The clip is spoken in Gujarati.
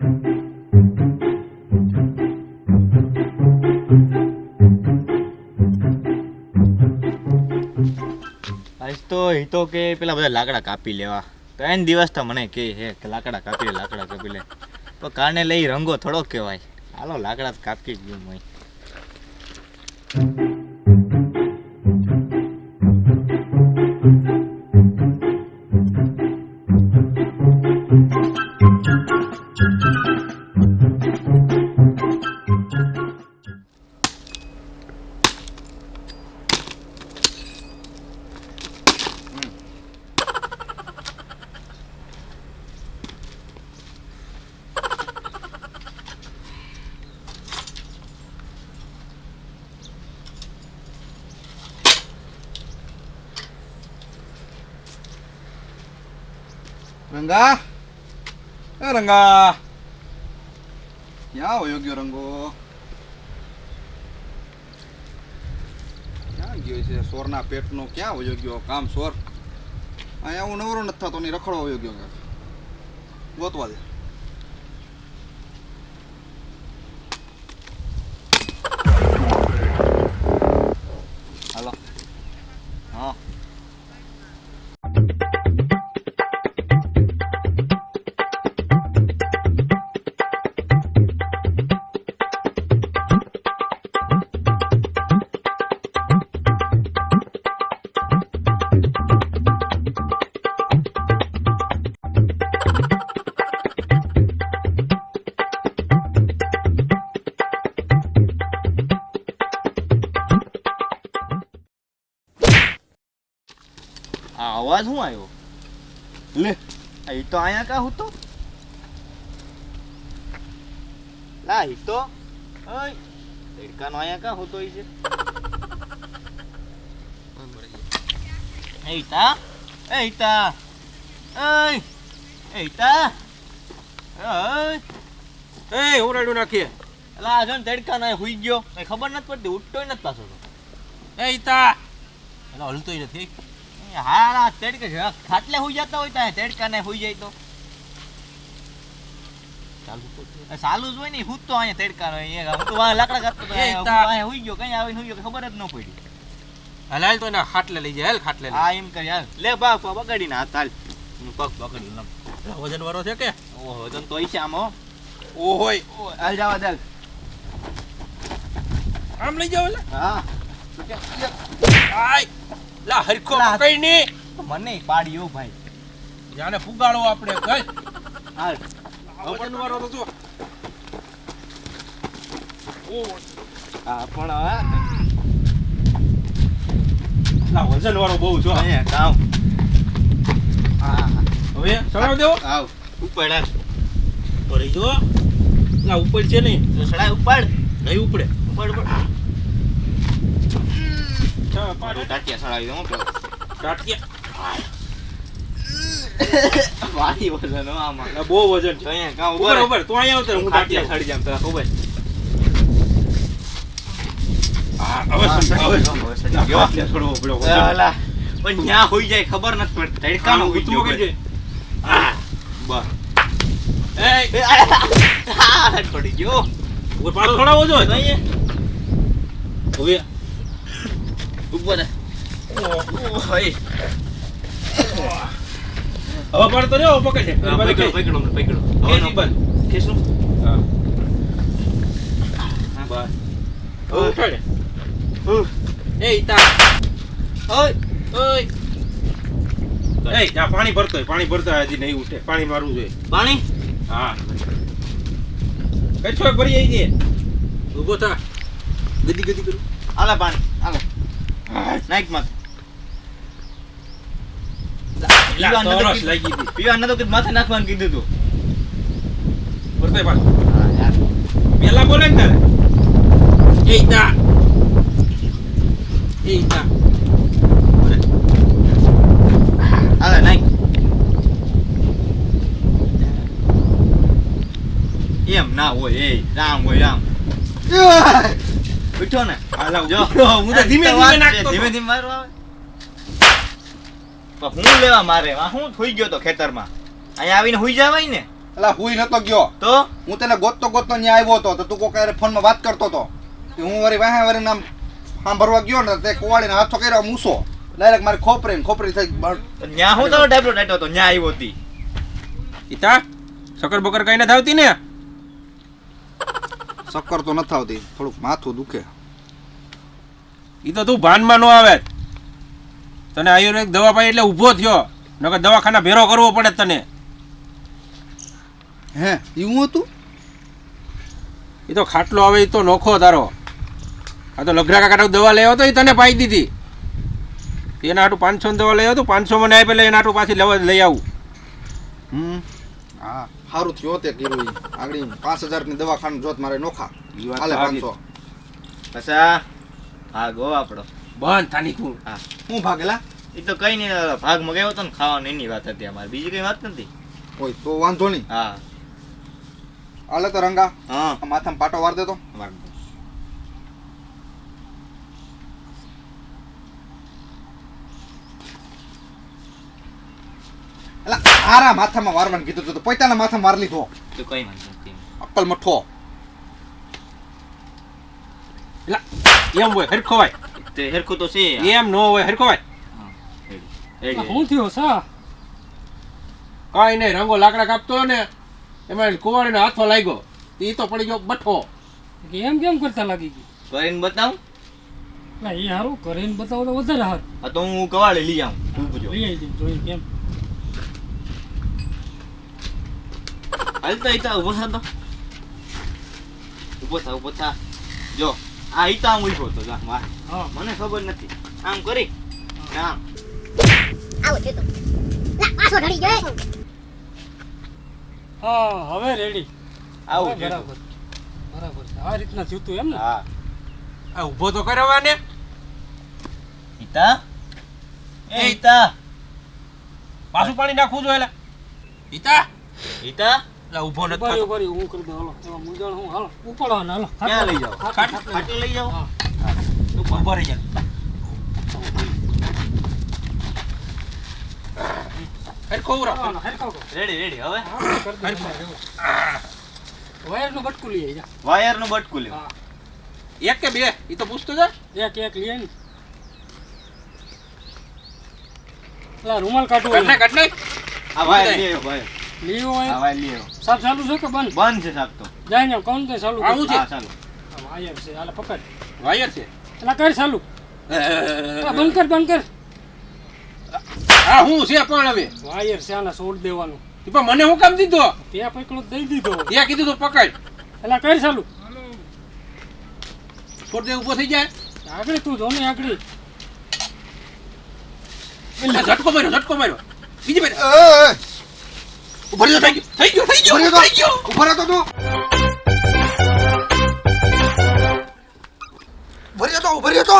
આજ તો એ તો કે પેલા બધા લાકડા કાપી લેવા. તો એને દિવસ તો મને કે હે કે લાકડા કાપી લે લાકડા કાપી લે. તો કારણે લઈ રંગો થોડો કહેવાય. હાલો, લાકડા કાપી જ ગયું મય રંગા એ રંગા ક્યાં વયો ગયો રંગો ક્યાં ગયો છે સોરના પેટનો ક્યાં વયો ગયો કામ સોર અહીંયા હું નવરો નથી થતો ની રખડો વયો ગયો અવાજ શું આવ્યો? લે. ઈ તો અહીંયા કા હતો લા અહીં તો. ઓય દેડકાનો અહીંયા કા હોતો છે? એ ઈતા એ ઈતા એય એ એ હું નાખીએ. એલા આ જો ને દેડકાનો હુઈ ગયો. કઈ ખબર નથી પડતી ઉઠતો નથી પાછો તો. એ ઈતા. એનો હલતોય નથી. એ હારા તેડકે છે. ખાટલે હોઈ જતા હોય ત્યાં તેડકાને હોઈ જાય તો. ચાલુ તો છે. એ સાલું જ હોય ને હું તો અહીંયા તેડકાનો અહીંયા હું તો લાકડા કાપતો અહીંયા હુઈ ગયો કઈ આવીને હોઈ ગયો ખબર જ ન પડી. હાલ હાલ તો એના ખાટલે લઈ જાય હાલ ખાટલે હા એમ કરી હાલ. લે બા પગ બગાડીને હાથ હાલ. હું પગ બગડી લઉં વજન વાળો છે કે? ઓહો વજન તો છે આમ હો. હોય હાલ જવા દે આમ લઈ જાવ એટલે હા. આય. લા હરખો. કઈ ની મને પાડ્યો ભાઈ. જાને ફુગાડો આપણે કઈ હાલ. વજન વાળો તો જો ઓ. હા પણ હવે લા વજન વાળો બહુ જો અહીંયા કામ હા હવે ચડાવ દેવો. આવ ઉપર હાલ. પડી જો ના ઉપર છે નહીં. તો સડાય ઉપાડ. નહીં ઉપડે. ઉપાડ ઉપાડ. મારું ટાટિયા સડાવી દઉં પેલો કાટકે ભારી વજન આમાં. બહુ વજન છે. અહીંયા કામ ઉપર ઉપર તું અહીંયા રહે, હું ટાટિયા ટાટિયા સડી જામ તો ખબર પણ ન્યા હોઈ જાય ખબર નથી પડતી. તડકાનો આમ કે છે. હા. બસ. એ, આ, થોડી ગયો. ઉપર પાડો જોઈએ. તો અહીંયા. હવે ઓય હવે પાડતો રહ્યો પકડ છે હા, પકડો પકડો નો- બંધ. ખેંચનું? હા. હા. બસ. ઉઠાડે. એ ઈતા ઓય. ઓય. એ જા પાણી ભરતો હોય, પાણી ભરતા હોય, હજી નહીં ઉઠે. પાણી મારવું જોઈએ. પાણી? હા. કચ્છો ભરી આવી છે ઊભો થા. ગદી ગદી કરું. આલા પાણી. આલે નાખ માથે લા, પીવા નતો સરસ કીધું. લાગી હતી પીવા નતો કીધું, માથે નાખવાનું કીધું તું. ભરતોય પાછો હા, યાર. પેલા બોલે ને તારે. એ ઈતા એ ઈતા આલે નાખ એમ ના હોય એ રામ હોય રામ. ઉઠો ને હા લાવ જો. હું તો ધીમે ધીમે નાખતો ધીમે ધીમે મારવા આવે. તો હું લેવા મારે? આ હું થઈ ગયો તો ખેતરમાં? અહીંયા આવીને હુઈ જવાય ને? એટલે હુઈ નતો ગયો. તો? હું તને ગોતતો ગોતતો ન્યા આવ્યો હતો તો તું કોઈ ક્યારે ફોનમાં વાત કરતો હતો. કે હું વળી વાહે વળી નામ ભરવા ગયો ને તે કુવાડીને હાથો કર્યો મૂસો. ડાયરેક્ટ મારી ખોપરી ને ખોપરી થઈ ન્યા હું તો ટાઈપનો ટાઈટો હતો ન્યા આવ્યો હતી. ઈતા સકર બકર કઈ ના આવતી ને? શક્કર તો નથી આવતી. થોડુંક માથું દુખે. એ તો તું ભાનમાં ન આવે. તને આયુર્વેદિક દવા પાઈ એટલે ઊભો થયો. નકર દવાખાના ભેરો કરવો પડે તને. હે એવું હતું? એ તો ખાટલો આવે એ તો નોખો તારો. આ તો લઘરા કાકા દવા આવ્યો તો એ તને પાઈ દીધી. એના હાટું પાંચસો દવા લઈ આવ્યો તો પાંચસો મને આપે એટલે એના હાટું પાછી લેવા લઈ આવું. હમ હા. સારું થયો તે કર્યું આગળ પાંચ હજારની દવાખાનું જોત મારે નોખા. હાલે પાંચસો. પછા હા ગો આપણો બંધ થાની તું. હું. ભાગેલા? એ તો કઈ નહીં ભાગ મગાવ્યો હતો ને ખાવાની એની વાત હતી અમારે. બીજી કઈ વાત નથી? કોઈ તો વાંધો નહીં. હા. હાલે તો રંગા. હા. માથામાં પાટો વાર દેતો વાંધો. હારા માથામાં વારવાનું કીધું તું તો પોતાના માથામાં માર લીધો. તો કઈ વાંધો નથી. અક્કલ મઠો. એમ હોય હરખો હોય. તે હેરખું તો છે. એમ ન હોય હરખો હોય. હા, થયો સા? કાંઈ નહીં રંગો લાકડા કાપતો હોય ને એમાં કુવાડીને હાથો લાગ્યો. એ તો પડી ગયો બઠો. એમ કેમ કરતા લાગી ગઈ? કરીને બતાવું? ના એ હારું કરીને બતાવો તો વધારે સારું. તો હું કવાડે લઈ આવું. લઈ આવી જોઈએ કેમ. હાલતા ઈતા ઊભો થા તો ઊભો થા ઊભો થા જો આ ઈતા હું ઊભો તો જા માર હા મને ખબર નથી આમ કરી ને આમ આવું થયું તું. લા, પાછો ઢળી ગયો. હા હવે રેડી આવું. બરાબર બરાબર છે આ રીતના થયું તું એમ ને હા આ ઊભો તો કર્યો ને ઈતા એ ઈતા પાછું પાણી નાખવું જોઈએ ઈતા ઈતા એલા ઊભો ન થતો. બરી હું કરી દઉં હાલો. એવા મુંજાણ હું હાલો. ઉપડો ને હાલો. ક્યાં લઈ જાવ ખાટલા, ખાટ- લઈ જાવ રહી જા. ઊભો રહો. હા, ના, હરખાવ કરો. રેડી રેડી હવે? હા, કરી દઉં, એમાં બટકું લઈ આવી જા વાયરનું બટકું લે હા. એક કે બે? એ તો પૂછતો જા એક એક લઈ ને લા રૂમાલ કાઢવો કાઢ કાઢ નાખ. આ વાયર લે ભાઈ. વાયર લીવો આ હોય વાયર લઈ ચાલુ છે કે બંધ? બંધ છે સાહેબ તો. જાય ને કોણ તે ચાલુ આવું છે? ચાલુ વાયર છે હાલે પકડ. વાયર છે? એટલે કર ચાલુ બંધ કર બંધ કર. આ હું છે પણ હવે. વાયર છે આને છોડ દેવાનું. તે પણ મને હું કામ દીધો? ત્યાં પકડો તો દઈ દીધો. ત્યાં કીધું તો પકડ. એટલે કર ચાલુ છોડ દે ઊભો થઈ જાય. આગળ તું જો ને આગળ. એટલે ઝટકો માર્યો ઝટકો માર્યો. બીજી બાજુ. ઊભો રહ્યો, થઈ ગયો થઈ ગયો રહ્યો તો. થઈ ગયો ઊભો રહેતો તું ઊભો રહ્યો તો ઊભો રહ્યો તો